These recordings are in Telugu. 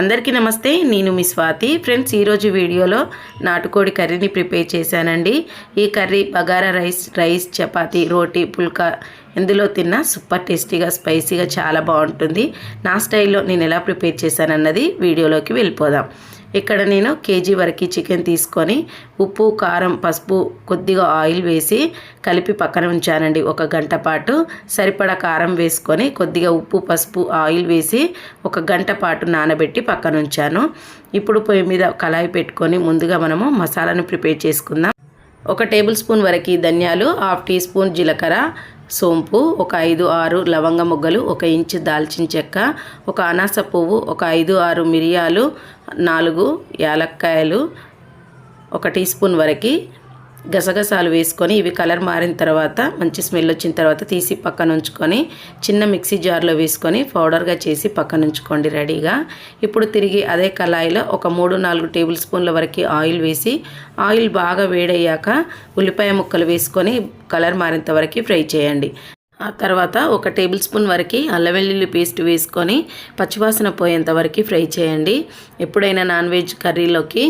అందరికీ నమస్తే నేను మీ స్వాతి. ఫ్రెండ్స్ ఈరోజు వీడియోలో నాటుకోడి కర్రీని ప్రిపేర్ చేశానండి. ఈ curry bagara rice rice chapati రోటీ పుల్కా ఎందులో తిన్నా సూపర్ టేస్టీగా స్పైసీగా చాలా బాగుంటుంది. నా స్టైల్లో నేను ఎలా ప్రిపేర్ చేశానన్నది వీడియోలోకి వెళ్ళిపోదాం. ఇక్కడ నేను కేజీ వరకు చికెన్ తీసుకొని ఉప్పు కారం పసుపు కొద్దిగా ఆయిల్ వేసి కలిపి పక్కన ఉంచానండి. ఒక గంట పాటు సరిపడా కారం వేసుకొని కొద్దిగా ఉప్పు పసుపు ఆయిల్ వేసి ఒక గంట పాటు నానబెట్టి పక్కన ఉంచాను. ఇప్పుడు పొయ్యి మీద కళాయి పెట్టుకొని ముందుగా మనము మసాలాను ప్రిపేర్ చేసుకుందాం. ఒక టేబుల్ స్పూన్ వరకు ధనియాలు హాఫ్ టీ స్పూన్ జీలకర్ర సోంపు ఒక ఐదు ఆరు లవంగ మొగ్గలు ఒక ఇంచు దాల్చిన చెక్క ఒక అనాస పువ్వు ఒక ఐదు ఆరు మిరియాలు నాలుగు యాలక్కాయలు ఒక టీ స్పూన్ వరకు గసగసాలు వేసుకొని ఇవి కలర్ మారిన తర్వాత మంచి స్మెల్ వచ్చిన తర్వాత తీసి పక్కన ఉంచుకొని చిన్న మిక్సీ జార్లో వేసుకొని పౌడర్గా చేసి పక్కన ఉంచుకోండి రెడీగా. ఇప్పుడు తిరిగి అదే కళాయిలో ఒక మూడు నాలుగు టేబుల్ స్పూన్ల వరకు ఆయిల్ వేసి ఆయిల్ బాగా వేడయ్యాక ఉల్లిపాయ ముక్కలు వేసుకొని కలర్ మారేంత వరకు ఫ్రై చేయండి. ఆ తర్వాత ఒక టేబుల్ స్పూన్ వరకు అల్లం వెల్లుల్లి పేస్ట్ వేసుకొని పచ్చివాసన పోయేంత వరకు ఫ్రై చేయండి. ఎప్పుడైనా నాన్ వెజ్ కర్రీలోకి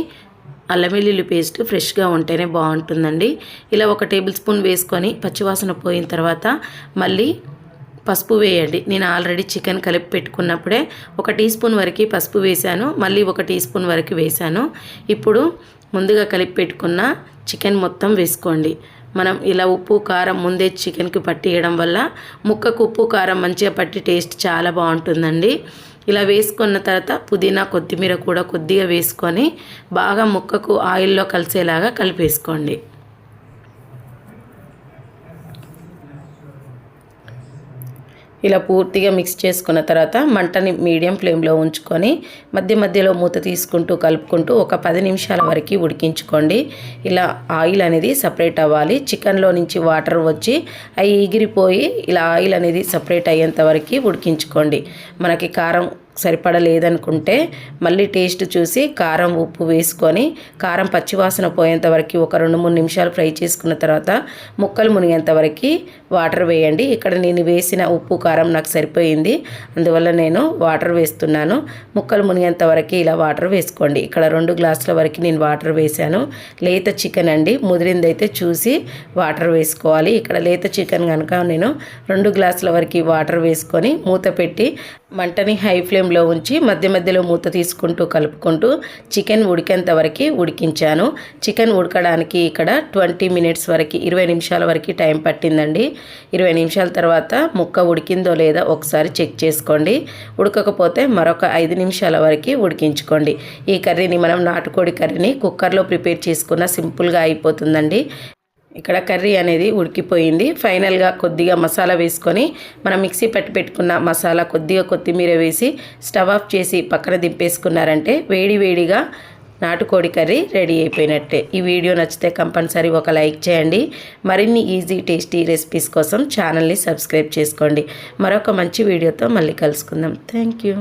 అల్లం వెల్లుల్లి పేస్ట్ ఫ్రెష్గా ఉంటేనే బాగుంటుందండి. ఇలా ఒక టేబుల్ స్పూన్ వేసుకొని పచ్చివాసన పోయిన తర్వాత మళ్ళీ పసుపు వేయండి. నేను ఆల్రెడీ చికెన్ కలిపి పెట్టుకున్నప్పుడే ఒక టీ స్పూన్ వరకు పసుపు వేశాను. మళ్ళీ ఒక టీ స్పూన్ వరకు వేశాను. ఇప్పుడు ముందుగా కలిపి పెట్టుకున్న చికెన్ మొత్తం వేసుకోండి. మనం ఇలా ఉప్పు కారం ముందే చికెన్కి పట్టియడం వల్ల ముక్కకు ఉప్పు కారం మంచిగా పట్టి టేస్ట్ చాలా బాగుంటుందండి. ఇలా వేసుకున్న తర్వాత పుదీనా కొత్తిమీర కూడా కొద్దిగా వేసుకొని బాగా ముక్కకు ఆయిల్లో కలిసేలాగా కలిపేసుకోండి. ఇలా పూర్తిగా మిక్స్ చేసుకున్న తర్వాత మంటని మీడియం ఫ్లేమ్లో ఉంచుకొని మధ్య మధ్యలో మూత తీసుకుంటూ కలుపుకుంటూ ఒక పది నిమిషాల వరకు ఉడికించుకోండి. ఇలా ఆయిల్ అనేది సపరేట్ అవ్వాలి. చికెన్లో నుంచి వాటర్ వచ్చి అవి ఎగిరిపోయి ఇలా ఆయిల్ అనేది సపరేట్ అయ్యేంత వరకు ఉడికించుకోండి. మనకి కారం సరిపడలేదనుకుంటే మళ్ళీ టేస్ట్ చూసి కారం ఉప్పు వేసుకొని కారం పచ్చివాసన పోయేంత వరకు ఒక రెండు మూడు నిమిషాలు ఫ్రై చేసుకున్న తర్వాత ముక్కలు మునిగేంత వరకు వాటర్ వేయండి. ఇక్కడ నేను వేసిన ఉప్పు కారం నాకు సరిపోయింది. అందువల్ల నేను వాటర్ వేస్తున్నాను. ముక్కలు మునిగేంత వరకు ఇలా వాటర్ వేసుకోండి. ఇక్కడ రెండు గ్లాసుల వరకు నేను వాటర్ వేశాను. లేత చికెన్ అండి. ముదిరిందైతే చూసి వాటర్ వేసుకోవాలి. ఇక్కడ లేత చికెన్ కనుక నేను రెండు గ్లాసుల వరకు వాటర్ వేసుకొని మూత పెట్టి మంటని హై ఫ్లేమ్లో ఉంచి మధ్య మధ్యలో మూత తీసుకుంటూ కలుపుకుంటూ చికెన్ ఉడికేంత వరకు ఉడికించాను. చికెన్ ఉడకడానికి ఇక్కడ ట్వంటీ మినిట్స్ వరకు ఇరవై నిమిషాల వరకు టైం పట్టిందండి. ఇరవై నిమిషాల తర్వాత ముక్క ఉడికిందో లేదా ఒకసారి చెక్ చేసుకోండి. ఉడకకపోతే మరొక ఐదు నిమిషాల వరకు ఉడికించుకోండి. ఈ కర్రీని మనం నాటుకోడి కర్రీని కుక్కర్లో ప్రిపేర్ చేసుకున్న సింపుల్గా అయిపోతుందండి. ఇక్కడ కర్రీ అనేది ఉడికిపోయింది. ఫైనల్గా కొద్దిగా మసాలా వేసుకొని మనం మిక్సీ పట్టి పెట్టుకున్న మసాలా కొద్దిగా కొత్తిమీర వేసి స్టవ్ ఆఫ్ చేసి పక్కన దింపేసుకున్నారంటే వేడి వేడిగా నాటుకోడి కర్రీ రెడీ అయిపోయినట్టే. ఈ వీడియో నచ్చితే కంపల్సరీ ఒక లైక్ చేయండి. మరిన్ని ఈజీ టేస్టీ రెసిపీస్ కోసం ఛానల్ని సబ్స్క్రైబ్ చేసుకోండి. మరొక మంచి వీడియోతో మళ్ళీ కలుసుకుందాం. Thank you.